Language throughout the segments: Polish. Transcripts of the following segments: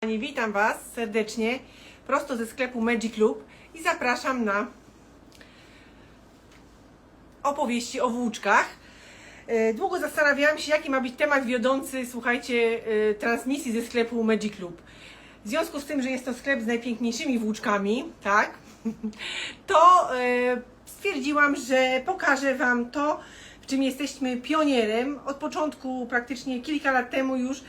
Kochani, Witam Was serdecznie prosto ze sklepu Magic Club i zapraszam na opowieści o włóczkach. E, Długo zastanawiałam się, jaki ma być temat wiodący, słuchajcie, e, transmisji ze sklepu Magic Club. W związku z tym, że jest to sklep z najpiękniejszymi włóczkami, tak, to e, stwierdziłam, że pokażę Wam to, w czym jesteśmy pionierem. Od początku, praktycznie kilka lat temu już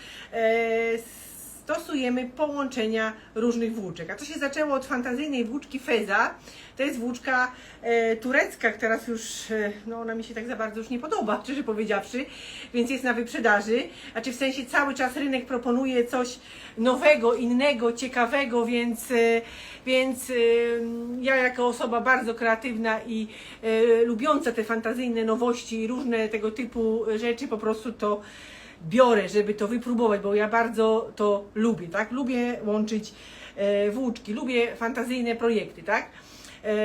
stosujemy połączenia różnych włóczek. A to się zaczęło od fantazyjnej włóczki Feza. To jest włóczka e, turecka, teraz już, e, no ona mi się tak za bardzo już nie podoba, szczerze powiedziawszy, więc jest na wyprzedaży. Znaczy w sensie cały czas rynek proponuje coś nowego, innego, ciekawego, więc, e, więc e, ja jako osoba bardzo kreatywna i e, lubiąca te fantazyjne nowości i różne tego typu rzeczy, po prostu to biorę, żeby to wypróbować, bo ja bardzo to lubię, tak? Lubię łączyć e, włóczki, lubię fantazyjne projekty, tak? E,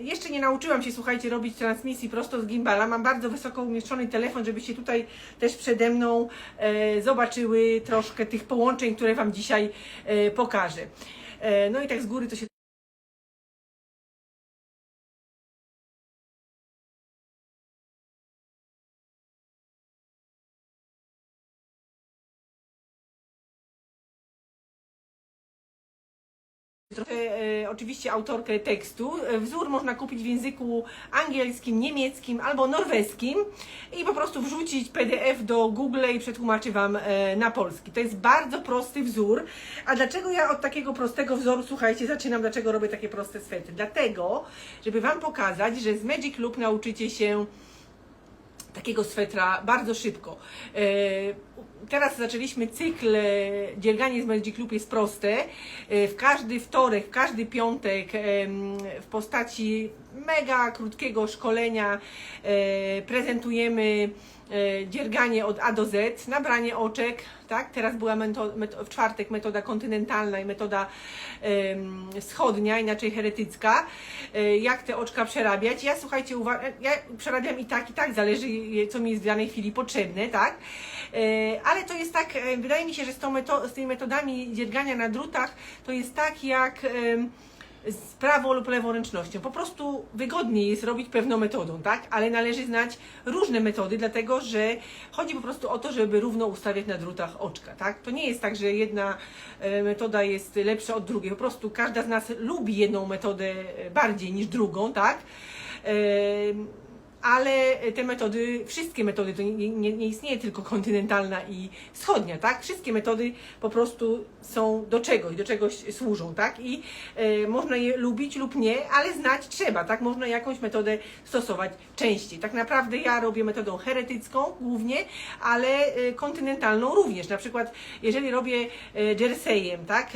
jeszcze nie nauczyłam się, słuchajcie, robić transmisji prosto z gimbala. Mam bardzo wysoko umieszczony telefon, żebyście tutaj też przede mną e, zobaczyły troszkę tych połączeń, które Wam dzisiaj e, pokażę. E, no i tak z góry to się Trochę e, oczywiście autorkę tekstu. E, Wzór można kupić w języku angielskim, niemieckim albo norweskim i po prostu wrzucić PDF do Google i przetłumaczy Wam e, na polski. To jest bardzo prosty wzór. A dlaczego ja od takiego prostego wzoru, słuchajcie, zaczynam, dlaczego robię takie proste swety? Dlatego, żeby Wam pokazać, że z Magic Loop nauczycie się takiego swetra bardzo szybko. E, Teraz zaczęliśmy cykl e, z Magic Club jest proste. E, W każdy wtorek, w każdy piątek em, w postaci mega krótkiego szkolenia e, prezentujemy e, dzierganie od A do Z, nabranie oczek, tak? Teraz była meto, meto, w czwartek metoda kontynentalna i metoda em, wschodnia, inaczej heretycka. E, jak te oczka przerabiać? Ja słuchajcie, uwa- ja przerabiam i tak, i tak, zależy co mi jest w danej chwili potrzebne, tak? E, ale to jest tak, e, wydaje mi się, że z, z tymi metodami dziergania na drutach to jest tak jak z prawą lub leworęcznością. Po prostu wygodniej jest robić pewną metodą, tak? Ale należy znać różne metody, dlatego że chodzi po prostu o to, żeby równo ustawiać na drutach oczka, tak? To nie jest tak, że jedna e, metoda jest lepsza od drugiej. Po prostu każda z nas lubi jedną metodę bardziej niż drugą, tak? Ale te metody, wszystkie metody, to nie, nie, nie istnieje tylko kontynentalna i wschodnia, tak? Wszystkie metody po prostu są do czegoś, do czegoś służą, tak? I e, można je lubić lub nie, ale znać trzeba, tak? Można jakąś metodę stosować częściej. Tak naprawdę ja robię metodą heretycką głównie, ale e, kontynentalną również. Na przykład, jeżeli robię jerseyem, tak?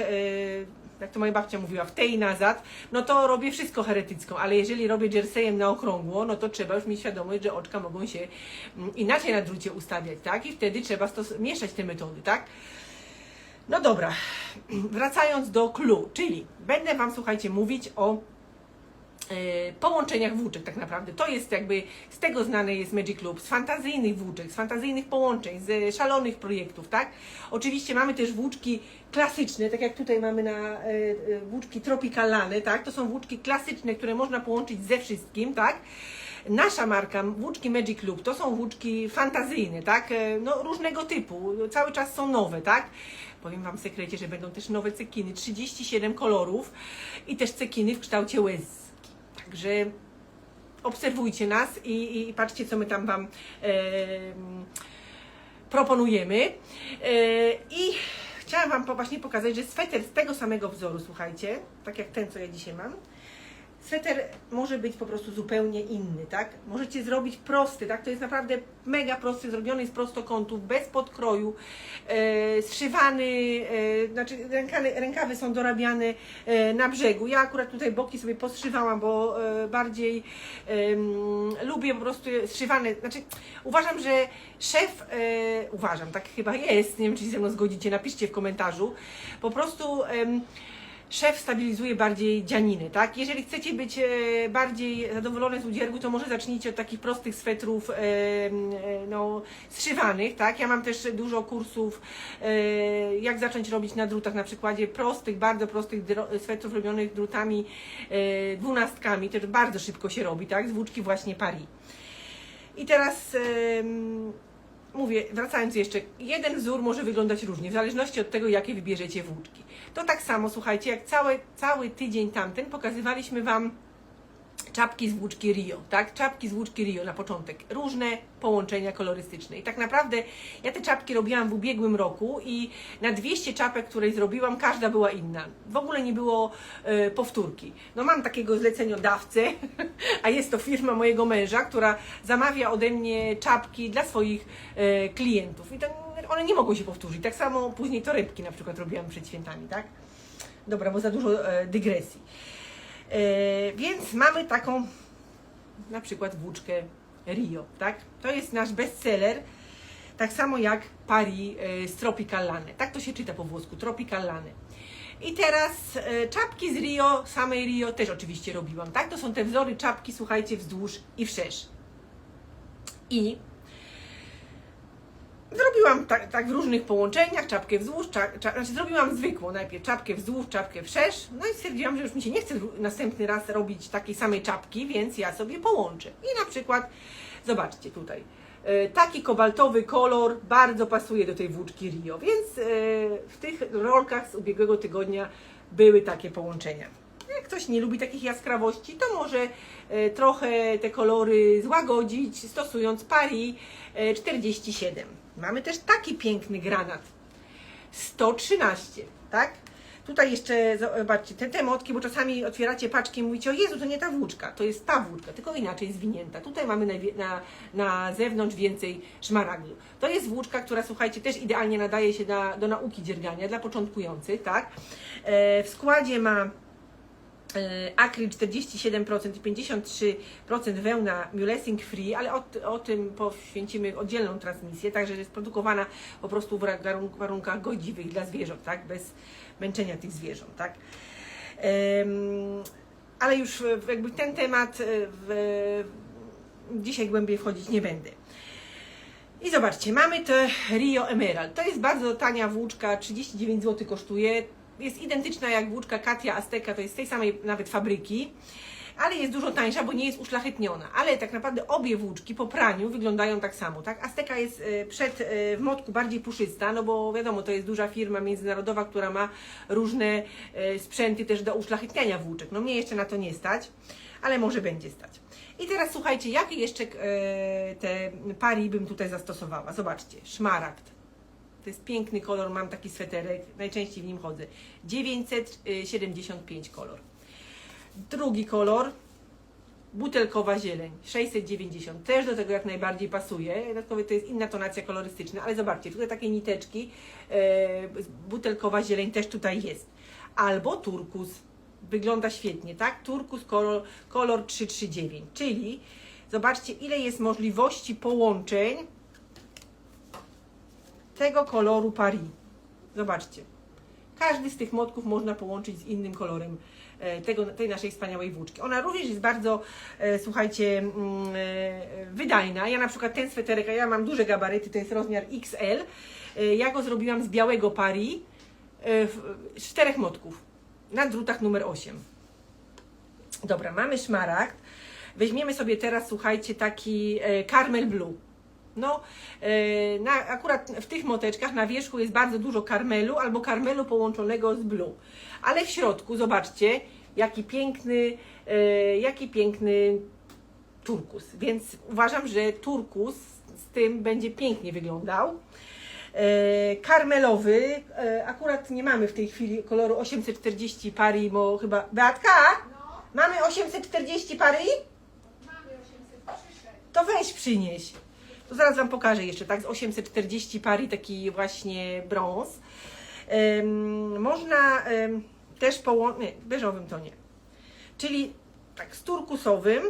Jak to moja babcia mówiła, w tej nazad, no to robię wszystko heretycką, ale jeżeli robię jerseyem na okrągło, no to trzeba już mieć świadomość, że oczka mogą się mm, inaczej na drucie ustawiać, tak? I wtedy trzeba mieszać te metody, tak? No dobra, wracając do clue, czyli będę Wam, słuchajcie, mówić o połączeniach włóczek tak naprawdę. To jest jakby, z tego znany jest Magic Club, z fantazyjnych włóczek, z fantazyjnych połączeń, z szalonych projektów, tak? Oczywiście mamy też włóczki klasyczne, tak jak tutaj mamy na e, e, włóczki tropikalane, tak? To są włóczki klasyczne, które można połączyć ze wszystkim, tak? Nasza marka, włóczki Magic Club, to są włóczki fantazyjne, tak? No, różnego typu, cały czas są nowe, tak? Powiem Wam w sekrecie, że będą też nowe cekiny, 37 kolorów i też cekiny w kształcie łez. Także obserwujcie nas i, i, i patrzcie, co my tam Wam em, proponujemy. E, I chciałam Wam właśnie pokazać, że sweter z tego samego wzoru, słuchajcie, tak jak ten, co ja dzisiaj mam, sweter może być po prostu zupełnie inny, tak? Możecie zrobić prosty, tak? To jest naprawdę mega prosty, zrobiony z prostokątów, bez podkroju, e, zszywany, e, znaczy rękawy, rękawy są dorabiane e, na brzegu. Ja akurat tutaj boki sobie poszywałam, bo e, bardziej em, lubię po prostu zszywane, znaczy uważam, że szef, e, uważam, tak chyba jest, nie wiem, czy się ze mną zgodzicie, napiszcie w komentarzu, po prostu em, szef stabilizuje bardziej dzianiny, tak? Jeżeli chcecie być e, bardziej zadowolone z udziergu, to może zacznijcie od takich prostych swetrów e, e, no, zszywanych, tak? Ja mam też dużo kursów, jak zacząć robić na drutach, na przykładzie prostych, bardzo prostych swetrów robionych drutami dwunastkami, też bardzo szybko się robi, tak? Z włóczki właśnie Paris. I teraz mówię, wracając jeszcze, jeden wzór może wyglądać różnie, w zależności od tego, jakie wybierzecie włóczki. To tak samo, słuchajcie, jak cały, cały tydzień tamten pokazywaliśmy Wam czapki z włóczki Rio, tak? Czapki z włóczki Rio na początek. Różne połączenia kolorystyczne. I tak naprawdę ja te czapki robiłam w ubiegłym roku i na 200 czapek, które zrobiłam, każda była inna. W ogóle nie było e, powtórki. No mam takiego zleceniodawcę, a jest to firma mojego męża, która zamawia ode mnie czapki dla swoich e, klientów. I one nie mogą się powtórzyć. Tak samo później torebki na przykład robiłam przed świętami, tak? Dobra, bo za dużo e, dygresji. E, więc mamy taką na przykład włóczkę Rio, tak? To jest nasz bestseller, tak samo jak Paris e, z Tropical Lane. Tak to się czyta po włosku, Tropical Lane. I teraz e, czapki z Rio, samej Rio też oczywiście robiłam, tak? To są te wzory czapki, słuchajcie, wzdłuż i wszerz. I Zrobiłam tak, tak w różnych połączeniach, czapkę wzdłuż, cza, cza, znaczy zrobiłam zwykłą najpierw czapkę wzdłuż, czapkę wszerz, no i stwierdziłam, że już mi się nie chce następny raz robić takiej samej czapki, więc ja sobie połączę. I na przykład, zobaczcie tutaj, e, taki kobaltowy kolor bardzo pasuje do tej włóczki Rio, więc e, w tych rolkach z ubiegłego tygodnia były takie połączenia. Jak ktoś nie lubi takich jaskrawości, to może e, trochę te kolory złagodzić, stosując Paris e, 47. Mamy też taki piękny granat. 113, tak? Tutaj jeszcze, zobaczcie, te, te motki, bo czasami otwieracie paczki i mówicie, o Jezu, to nie ta włóczka, to jest ta włóczka, tylko inaczej zwinięta. Tutaj mamy na, na, na zewnątrz więcej szmaragdu. To jest włóczka, która, słuchajcie, też idealnie nadaje się do nauki dziergania dla początkujących, tak? E, w składzie ma akryl 47% i 53% wełna mulesing free, ale o, o tym poświęcimy oddzielną transmisję, także jest produkowana po prostu w warunk- warunkach godziwych dla zwierząt, tak, bez męczenia tych zwierząt, tak. Ale już jakby ten temat e, w, dzisiaj głębiej wchodzić nie będę. I zobaczcie, mamy te Rio Emerald. To jest bardzo tania włóczka, 39 zł kosztuje. Jest identyczna jak włóczka Katia Azteca, to jest z tej samej nawet fabryki, ale jest dużo tańsza, bo nie jest uszlachetniona. Ale tak naprawdę obie włóczki po praniu wyglądają tak samo, tak? Azteca jest e, przed e, w motku bardziej puszysta, no bo wiadomo, to jest duża firma międzynarodowa, która ma różne e, sprzęty też do uszlachetniania włóczek. No mnie jeszcze na to nie stać, ale może będzie stać. I teraz słuchajcie, jakie jeszcze te pari bym tutaj zastosowała? Zobaczcie, szmaragd. To jest piękny kolor, mam taki sweterek, najczęściej w nim chodzę. 975 kolor. Drugi kolor, butelkowa zieleń, 690. Też do tego jak najbardziej pasuje. Dodatkowo to jest inna tonacja kolorystyczna, ale zobaczcie, tutaj takie niteczki, e, butelkowa zieleń też tutaj jest. Albo turkus. Wygląda świetnie, tak? Turkus kolor, kolor 339, czyli zobaczcie ile jest możliwości połączeń tego koloru Paris. Zobaczcie. Każdy z tych motków można połączyć z innym kolorem e, tego, tej naszej wspaniałej włóczki. Ona również jest bardzo, e, słuchajcie, mm, e, wydajna. Ja na przykład ten sweterek, ja mam duże gabaryty, to jest rozmiar XL. Ja go zrobiłam z białego Paris czterech motków na drutach numer 8. Dobra, mamy szmaragd. Weźmiemy sobie teraz, słuchajcie, taki Carmel Blue. No, e, na, akurat w tych moteczkach na wierzchu jest bardzo dużo karmelu albo karmelu połączonego z blue. Ale w środku, zobaczcie, jaki piękny, e, jaki piękny turkus. Więc uważam, że turkus z tym będzie pięknie wyglądał. E, karmelowy, akurat nie mamy w tej chwili koloru 840 pari, bo chyba... Beatka? Mamy 840 pari? Mamy 800 przyszedł. To weź przynieś. To zaraz Wam pokażę jeszcze, tak? Z 840 pari taki właśnie brąz. Em, można em, też połączyć, nie, beżowym tonie. Czyli tak z turkusowym.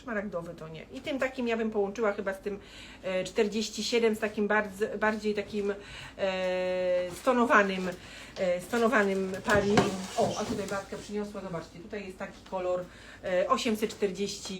Szmaragdowy to nie. I tym takim ja bym połączyła chyba z tym e, 47, z takim bardzo, bardziej takim e, stonowanym, e, stonowanym pari. O, a tutaj Bartka przyniosła, zobaczcie, tutaj jest taki kolor e, 840.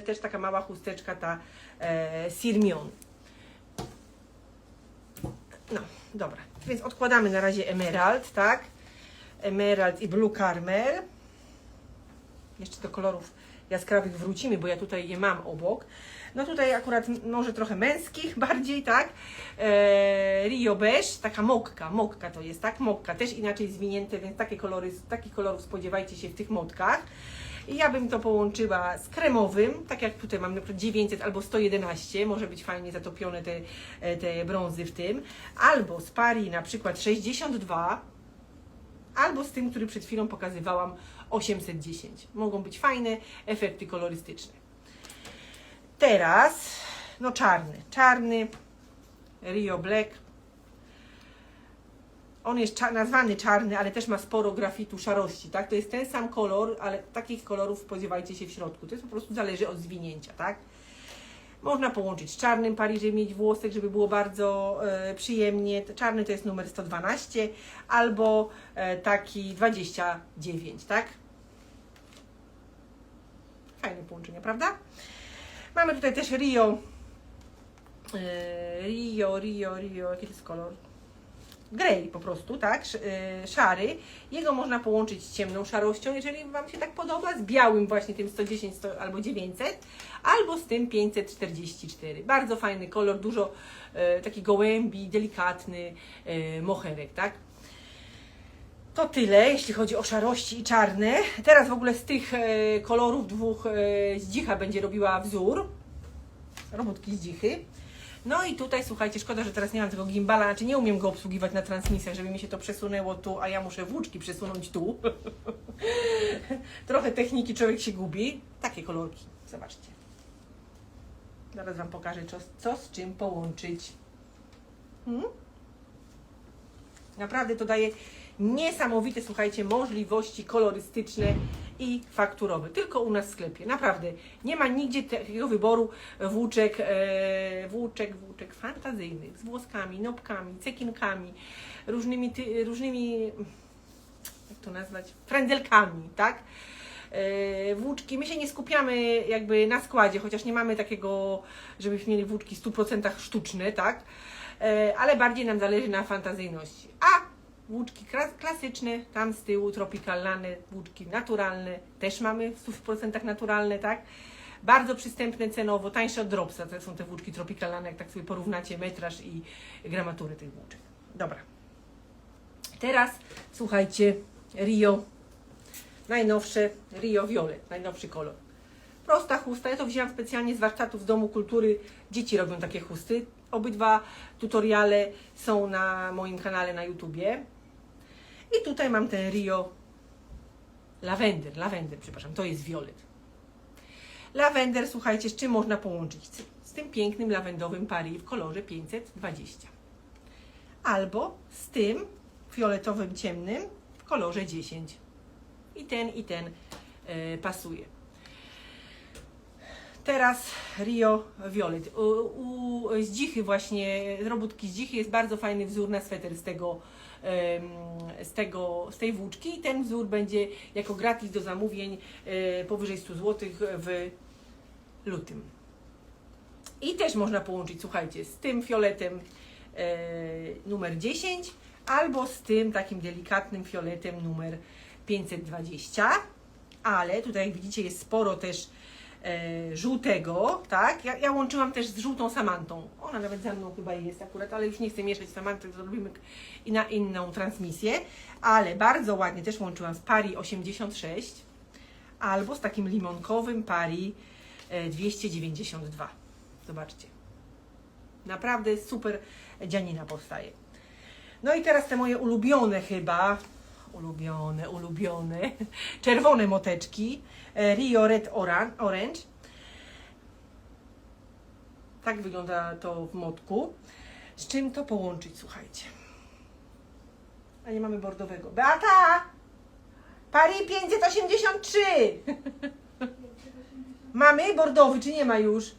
Też taka mała chusteczka, ta e, Sirmion. No, dobra. Więc odkładamy na razie emerald, tak? Emerald i blue caramel. Jeszcze do kolorów jaskrawych wrócimy, bo ja tutaj je mam obok. No tutaj akurat może trochę męskich bardziej, tak? E, Rio Beige, taka mokka, mokka to jest, tak? Mokka, też inaczej zwinięte, więc takie kolory, takich kolorów spodziewajcie się w tych motkach. I ja bym to połączyła z kremowym, tak jak tutaj mam na przykład 900 albo 111, może być fajnie zatopione te, e, te brązy w tym. Albo z pari na przykład 62, albo z tym, który przed chwilą pokazywałam 810. Mogą być fajne efekty kolorystyczne. Teraz, no czarny, czarny, Rio Black. On jest cza- nazwany czarny, ale też ma sporo grafitu szarości, tak? To jest ten sam kolor, ale takich kolorów spodziewajcie się w środku. To jest po prostu zależy od zwinięcia, tak? Można połączyć z czarnym Paryżem, mieć włosek, żeby było bardzo e, przyjemnie. Czarny to jest numer 112 albo e, taki 29, tak? Fajne połączenie, prawda? Mamy tutaj też Rio. E, Rio, Rio, Rio, jaki to jest kolor? Grey po prostu, tak? E, szary. Jego można połączyć z ciemną szarością, jeżeli Wam się tak podoba, z białym właśnie tym 110 100, albo 900, albo z tym 544. Bardzo fajny kolor, dużo e, taki gołębi, delikatny e, moherek, tak? To tyle, jeśli chodzi o szarości i czarne. Teraz w ogóle z tych e, kolorów dwóch e, zdzicha będzie robiła wzór. Robótki zdzichy. No i tutaj, słuchajcie, szkoda, że teraz nie mam tego gimbala, znaczy nie umiem go obsługiwać na transmisjach, żeby mi się to przesunęło tu, a ja muszę włóczki przesunąć tu. Trochę techniki człowiek się gubi. Takie kolorki, zobaczcie. Zaraz Wam pokażę, co, co z czym połączyć. Hmm? Naprawdę to daje niesamowite, słuchajcie, możliwości kolorystyczne i fakturowe. Tylko u nas w sklepie. Naprawdę. Nie ma nigdzie takiego wyboru włóczek, e, włóczek, włóczek fantazyjnych z włoskami, nopkami, cekinkami, różnymi, ty, różnymi jak to nazwać, frędzelkami, tak? E, Włóczki, my się nie skupiamy jakby na składzie, chociaż nie mamy takiego, żebyśmy mieli włóczki w 100% sztuczne, tak? E, Ale bardziej nam zależy na fantazyjności. A włóczki klas- klasyczne, tam z tyłu tropikalne, włóczki naturalne, też mamy w 100% naturalne, tak? Bardzo przystępne cenowo, tańsze od Dropsa, to są te włóczki tropikalne, jak tak sobie porównacie metraż i gramatury tych włóczek. Dobra. Teraz słuchajcie, Rio, najnowsze Rio Violet, najnowszy kolor. Prosta chusta, ja to wzięłam specjalnie z warsztatów z Domu Kultury. Dzieci robią takie chusty. Obydwa tutoriale są na moim kanale na YouTubie. I tutaj mam ten Rio Lavender, Lavender, przepraszam, to jest violet. Lavender, słuchajcie, z czym można połączyć? Z, tym pięknym lawendowym Paris w kolorze 520. Albo z tym fioletowym ciemnym w kolorze 10. I ten, i ten e, pasuje. Teraz Rio Violet. U, u właśnie, z robótki Zdzichy jest bardzo fajny wzór na sweter z tego, z tego, z tej włóczki i ten wzór będzie jako gratis do zamówień e, powyżej 100 zł w lutym. I też można połączyć, słuchajcie, z tym fioletem e, numer 10 albo z tym takim delikatnym fioletem numer 520. Ale tutaj widzicie jest sporo też żółtego, tak? Ja, ja łączyłam też z żółtą samantą. Ona nawet za mną chyba jest akurat, ale już nie chcę mieszać samanty, zrobimy na inną transmisję. Ale bardzo ładnie też łączyłam z Pari 86 albo z takim limonkowym Pari e, 292. Zobaczcie. Naprawdę super dzianina powstaje. No i teraz te moje ulubione chyba, ulubione, ulubione, czerwone moteczki e, Rio Red Oran- Orange. Tak wygląda to w motku. Z czym to połączyć, słuchajcie? A nie mamy bordowego. Beata! Pari 583! Mamy bordowy, czy nie ma już?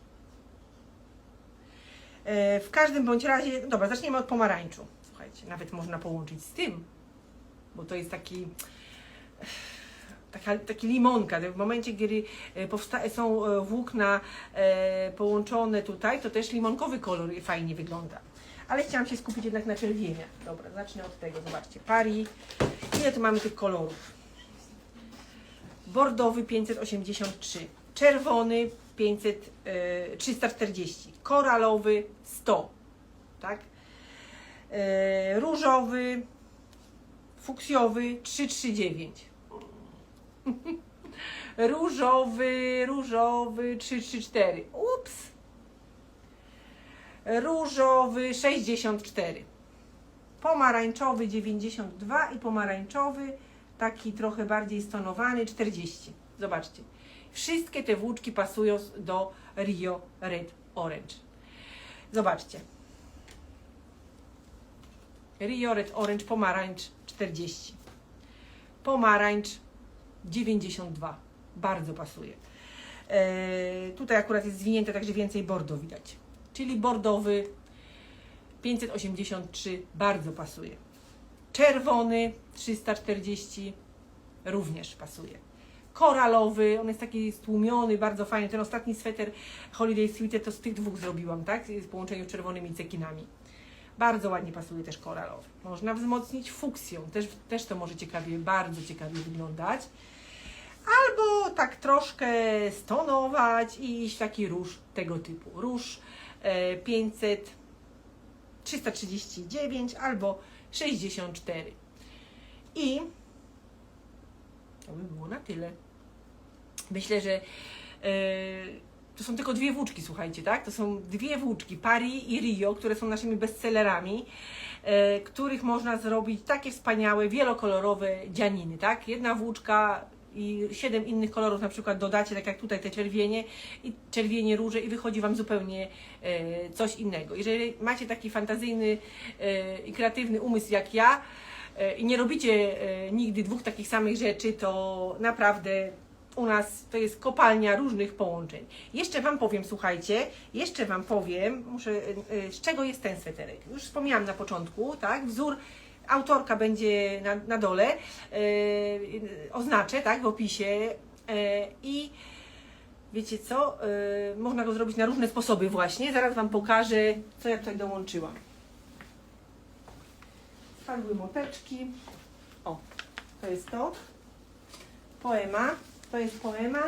E, W każdym bądź razie, dobra, zaczniemy od pomarańczu. Słuchajcie, nawet można połączyć z tym, to jest taki, taka, taki limonka. W momencie, kiedy e, są e, włókna e, połączone tutaj, to też limonkowy kolor fajnie wygląda. Ale chciałam się skupić jednak na czerwieniach. Dobra, zacznę od tego. Zobaczcie, pari. Ile tu mamy tych kolorów? Bordowy 583, czerwony 500, e, 340, koralowy 100, tak? Różowy, fuksjowy 339. różowy, różowy 334. Ups. Różowy 64. Pomarańczowy 92 i pomarańczowy taki trochę bardziej stonowany 40. Zobaczcie. Wszystkie te włóczki pasują do Rio Red Orange. Zobaczcie. Rio Red Orange pomarańcz 40. Pomarańcz 92. Bardzo pasuje. E, tutaj akurat jest zwinięte, także więcej bordo widać. Czyli bordowy 583 bardzo pasuje. Czerwony 340 również pasuje. Koralowy, on jest taki stłumiony, bardzo fajny. Ten ostatni sweter Holiday Sweater to z tych dwóch zrobiłam, tak? W połączeniu z czerwonymi cekinami. Bardzo ładnie pasuje też koralowy. Można wzmocnić fuksją, też, też to może ciekawie, bardzo ciekawie wyglądać. Albo tak troszkę stonować i iść taki róż tego typu. Róż e, 500 339 albo 64. I to by było na tyle. Myślę, że e, to są tylko dwie włóczki, słuchajcie, tak? To są dwie włóczki, Pari i Rio, które są naszymi bestsellerami, e, których można zrobić takie wspaniałe, wielokolorowe dzianiny, tak? Jedna włóczka i siedem innych kolorów na przykład dodacie, tak jak tutaj te czerwienie i czerwienie róże i wychodzi Wam zupełnie e, coś innego. Jeżeli macie taki fantazyjny e, i kreatywny umysł jak ja e, i nie robicie e, nigdy dwóch takich samych rzeczy, to naprawdę u nas to jest kopalnia różnych połączeń. Jeszcze Wam powiem, słuchajcie, jeszcze Wam powiem, muszę, e, e, z czego jest ten sweterek. Już wspomniałam na początku, tak? Wzór autorka będzie na, na dole, e, oznaczę, tak, w opisie e, i wiecie co, e, można go zrobić na różne sposoby właśnie. Zaraz Wam pokażę, co ja tutaj dołączyłam. Spadły moteczki. O, to jest to. Poema. To jest poema.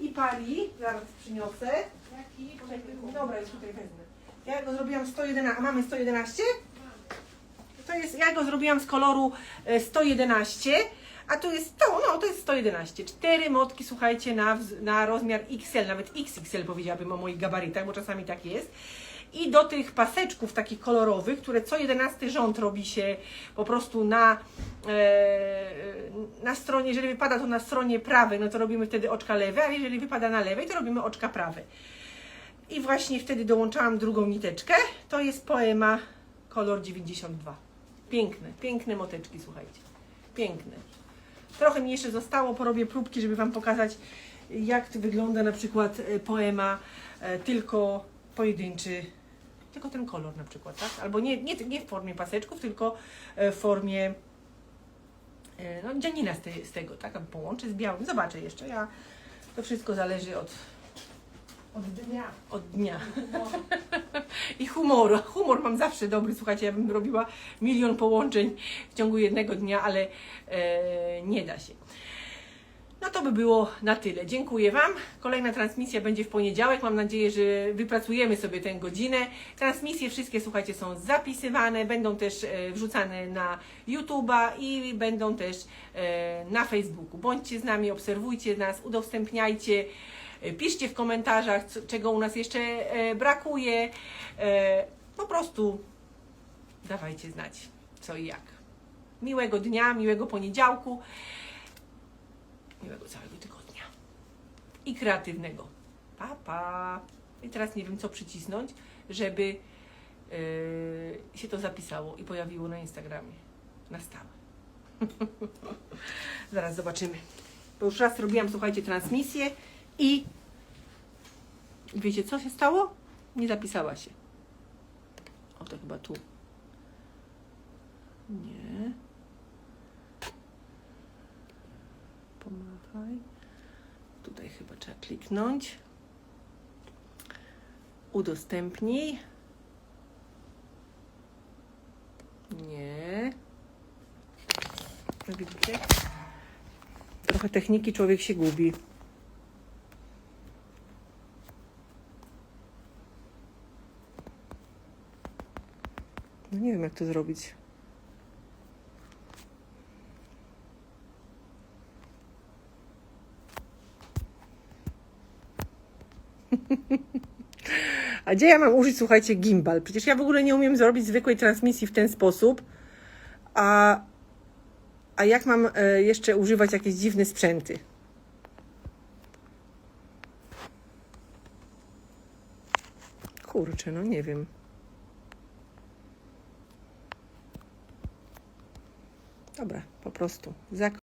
I pari. Zaraz przyniosę. Dobra, już tutaj wezmę. Ja go zrobiłam 111. A mamy 111? To jest, ja go zrobiłam z koloru e, 111, a tu jest to, no to jest 111. Cztery motki, słuchajcie, na, na rozmiar XL, nawet XXL powiedziałabym o moich gabarytach, bo czasami tak jest. I do tych paseczków takich kolorowych, które co 11 rząd robi się po prostu na, e, na stronie, jeżeli wypada to na stronie prawej, no to robimy wtedy oczka lewe, a jeżeli wypada na lewej, to robimy oczka prawe. I właśnie wtedy dołączałam drugą niteczkę. To jest poema kolor 92. Piękne, piękne moteczki, słuchajcie. Piękne. Trochę mi jeszcze zostało, porobię próbki, żeby Wam pokazać, jak wygląda na przykład e, poema e, tylko pojedynczy, tylko ten kolor na przykład, tak? Albo nie, nie, nie w formie paseczków, tylko e, w formie e, no, dzianina z, te, z tego, tak? Albo połączę z białym. Zobaczę jeszcze. Ja, to wszystko zależy od, Od dnia. od dnia. I humoru. Humor mam zawsze dobry. Słuchajcie, ja bym robiła milion połączeń w ciągu jednego dnia, ale e, nie da się. No to by było na tyle. Dziękuję Wam. Kolejna transmisja będzie w poniedziałek. Mam nadzieję, że wypracujemy sobie tę godzinę. Transmisje wszystkie, słuchajcie, są zapisywane, będą też e, wrzucane na YouTube'a i będą też e, na Facebooku. Bądźcie z nami, obserwujcie nas, udostępniajcie. e, Piszcie w komentarzach, czego u nas jeszcze brakuje. Po prostu dawajcie znać, co i jak. Miłego dnia, miłego poniedziałku, miłego całego tygodnia i kreatywnego. Pa, pa. I teraz nie wiem, co przycisnąć, żeby yy, się to zapisało i pojawiło na Instagramie. Na stałe. Zaraz zobaczymy. Bo już raz robiłam, słuchajcie, transmisję i wiecie, co się stało? Nie zapisała się. O, to chyba tu. Nie. Pomachaj. Tutaj chyba trzeba kliknąć. Udostępnij. Nie. No Widzicie? Trochę techniki człowiek się gubi. No nie wiem jak to zrobić. A gdzie ja mam użyć, słuchajcie, gimbal? Przecież ja w ogóle nie umiem zrobić zwykłej transmisji w ten sposób. A, a jak mam e, jeszcze używać jakieś dziwne sprzęty? Kurczę, no nie wiem. Dobra, po prostu. Zak